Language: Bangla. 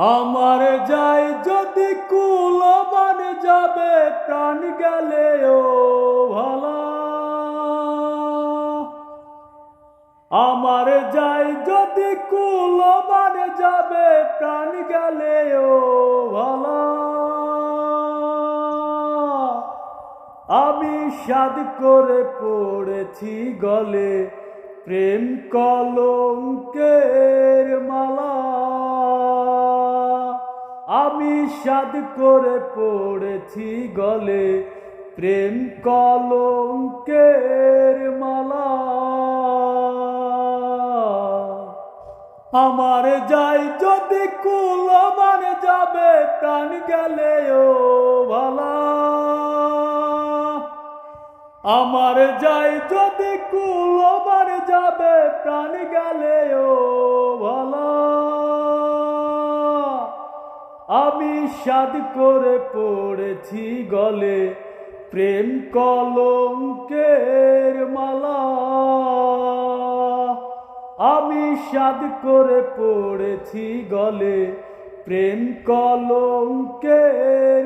আমার যাই যদি কুলমান যাবে, প্রাণ গেলে ও ভালা। আমার যাই যদি কুলমান যাবে, প্রাণ গেলে ও ভালা। আমি সাদ করে পড়েছি গলে, প্রেম কলঙ্কের মালা। আমি সাদ করে পড়েছি গলে প্রেম কলঙ্কের মালা। আমার যাই যদি কুলমান যাবে, প্রাণ গেলে ও ভালা। আমার যাই যদি কুলমান যাবে, প্রাণ গেলে ও আমি সাদ করে পড়েছি গলে প্রেম কলঙ্কের মালা। আমি সাদ করে পড়েছি গলে প্রেম কলঙ্কের